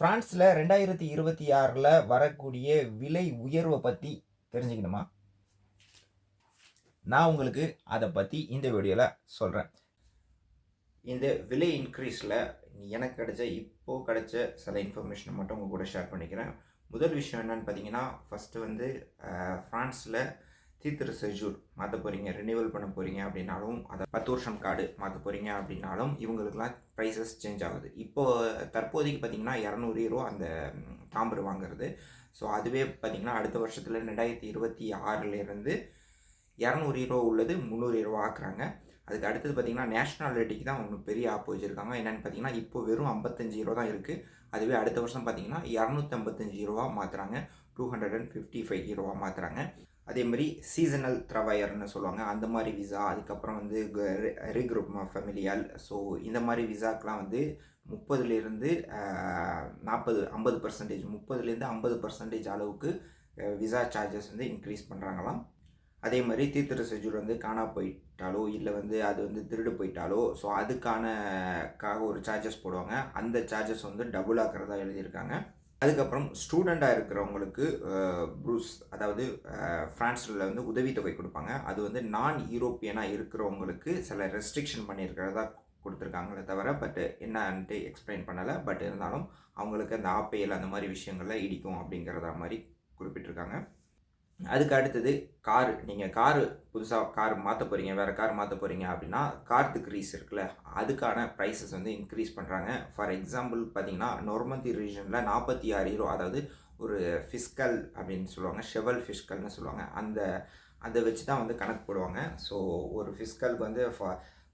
ஃப்ரான்ஸில் ரெண்டாயிரத்தி இருபத்தி ஆறில் வரக்கூடிய விலை உயர்வை பற்றி தெரிஞ்சுக்கணுமா? நான் உங்களுக்கு அதை பற்றி இந்த வீடியோவில் சொல்கிறேன் இந்த விலை இன்க்ரீஸில் எனக்கு கிடைச்ச இப்போது கிடைச்ச சில இன்ஃபர்மேஷனை மட்டும் உங்கள் கூட ஷேர் பண்ணிக்கிறேன். முதல் விஷயம் என்னென்னு பார்த்தீங்கன்னா ஃபஸ்ட்டு வந்து ஃப்ரான்ஸில் தீத்திர செஜூர் மாற்ற போகிறீங்க ரினியூவல் பண்ண போகிறீங்க அப்படின்னாலும் அதை பத்து வருஷம் கார்டு மாற்ற போகிறீங்க அப்படின்னாலும் இவங்களுக்குலாம் ப்ரைஸஸ் சேஞ்ச் ஆகுது. இப்போது தற்போதைக்கு பார்த்தீங்கன்னா இரநூறு ரூபா அந்த தாம்பர் வாங்குறது. ஸோ அதுவே பார்த்தீங்கன்னா அடுத்த வருஷத்தில் ரெண்டாயிரத்தி இருபத்தி ஆறுலேருந்து இரநூறு ரூபா உள்ளது முந்நூறு ரூபா ஆக்குறாங்க. அதுக்கு அடுத்தது பார்த்தீங்கன்னா நேஷ்னாலிட்டிக்கு தான் ஒன்று பெரிய ஆப் வச்சுருக்காங்க. என்னென்னு பார்த்தீங்கன்னா இப்போ வெறும் ஐம்பத்தஞ்சு ரூபா தான் இருக்குது அதுவே அடுத்த வருஷம் பார்த்தீங்கன்னா இரநூத்தம்பத்தஞ்சு ரூபா மாற்றுறாங்க two hundred and fifty five ரூபா மாற்றுறாங்க அதே மாதிரி சீசனல் த்ரவையர்னு சொல்லுவாங்க. அந்த மாதிரி விசா அதுக்கப்புறம் வந்து ரீக்ரூப் ஃபெமிலியால் ஸோ இந்த மாதிரி விசாக்கெலாம் வந்து முப்பதுலேருந்து நாற்பது ஐம்பது பர்சன்டேஜ் முப்பதுலேருந்து ஐம்பது பர்சன்டேஜ் அளவுக்கு விசா சார்ஜஸ் வந்து இன்க்ரீஸ் பண்ணுறாங்களாம் அதே மாதிரி தீர்த்திர செஜூர் வந்து காணா போயிட்டாலோ இல்லை வந்து அது வந்து திருடு போயிட்டாலோ ஸோ அதுக்கானக்காக ஒரு சார்ஜஸ் போடுவாங்க. அந்த சார்ஜஸ் வந்து டபுள் ஆக்கிறதா எழுதியிருக்காங்க. அதுக்கப்புறம் ஸ்டூடெண்ட்டாக இருக்கிறவங்களுக்கு ப்ரூஸ் அதாவது ஃப்ரான்ஸில் வந்து உதவித்தொகை கொடுப்பாங்க. அது வந்து நான் யூரோப்பியனாக இருக்கிறவங்களுக்கு சில ரெஸ்ட்ரிக்ஷன் பண்ணியிருக்கிறதா கொடுத்துருக்காங்களே தவிர பட் என்னன்ட்டு எக்ஸ்பிளைன் பண்ணலை. பட் இருந்தாலும் அவங்களுக்கு அந்த ஆப்பையில் அந்த மாதிரி விஷயங்கள்லாம் இடிக்கும் அப்படிங்கிறத மாதிரி குறிப்பிட்டிருக்காங்க. அதுக்கு அடுத்தது காரு நீங்கள் காரு புதுசாக கார் மாற்ற போகிறீங்க வேறு கார் மாற்ற போகிறீங்க அப்படின்னா கார் டிக்ரீஸ் இருக்குல்ல அதுக்கான ப்ரைஸஸ் வந்து இன்க்ரீஸ் பண்ணுறாங்க ஃபார் எக்ஸாம்பிள் பார்த்தீங்கன்னா நொர்மந்தி ரீஜனில் நாற்பத்தி ஆறு ஹீரோ அதாவது ஒரு ஃபிஸ்கல் அப்படின்னு சொல்லுவாங்க ஷெவல் ஃபிஸ்கல்னு சொல்லுவாங்க. அந்த அதை வச்சு தான் வந்து கணக்கு போடுவாங்க. ஸோ ஒரு ஃபிஸ்கலுக்கு வந்து ஃபா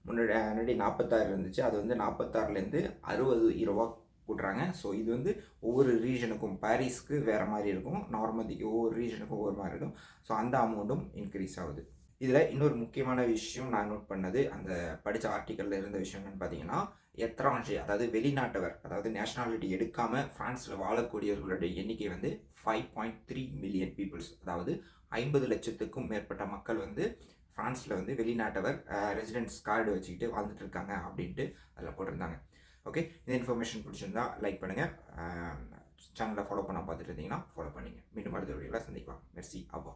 முன்னாடி முன்னாடி நாற்பத்தாறு இருந்துச்சு அது வந்து நாற்பத்தாறுலேருந்து அறுபது ரூபா கூட்டுறாங்க. ஸோ இது வந்து ஒவ்வொரு ரீஜனுக்கும் பாரிஸ்க்கு வேறு மாதிரி இருக்கும். நார்மதிக்கு ஒவ்வொரு ரீஜனுக்கும் ஒவ்வொரு மாதிரி இருக்கும். ஸோ அந்த அமௌண்ட்டும் இன்க்ரீஸ் ஆகுது. இதில் இன்னொரு முக்கியமான விஷயம் நான் நோட் பண்ணது அந்த படித்த ஆர்டிக்கலில் இருந்த விஷயம் என்னென்னு பார்த்தீங்கன்னா எத்ரான்ஜி அதாவது வெளிநாட்டவர் அதாவது நேஷனாலிட்டி எடுக்காமல் ஃப்ரான்ஸில் வாழக்கூடியவர்களுடைய எண்ணிக்கை வந்து five point three million peoples அதாவது ஐம்பது லட்சத்துக்கும் மேற்பட்ட மக்கள் வந்து ஃப்ரான்ஸில் வந்து வெளிநாட்டவர் ரெசிடென்ட்ஸ் கார்டு வச்சுக்கிட்டு வாழ்ந்துட்டு இருக்காங்க அப்படின்ட்டு அதில் போட்டிருந்தாங்க. ஓகே இந்த இன்ஃபர்மேஷன் பிடிச்சிருந்தா லைக் பண்ணுங்கள் சேனலை ஃபாலோ பண்ண பார்த்துட்டு இருந்தீங்கன்னா ஃபாலோ பண்ணிங்க. மீண்டும் அடுத்த வீடியோவில் சந்திக்கலாம். மெர்சி அப்பா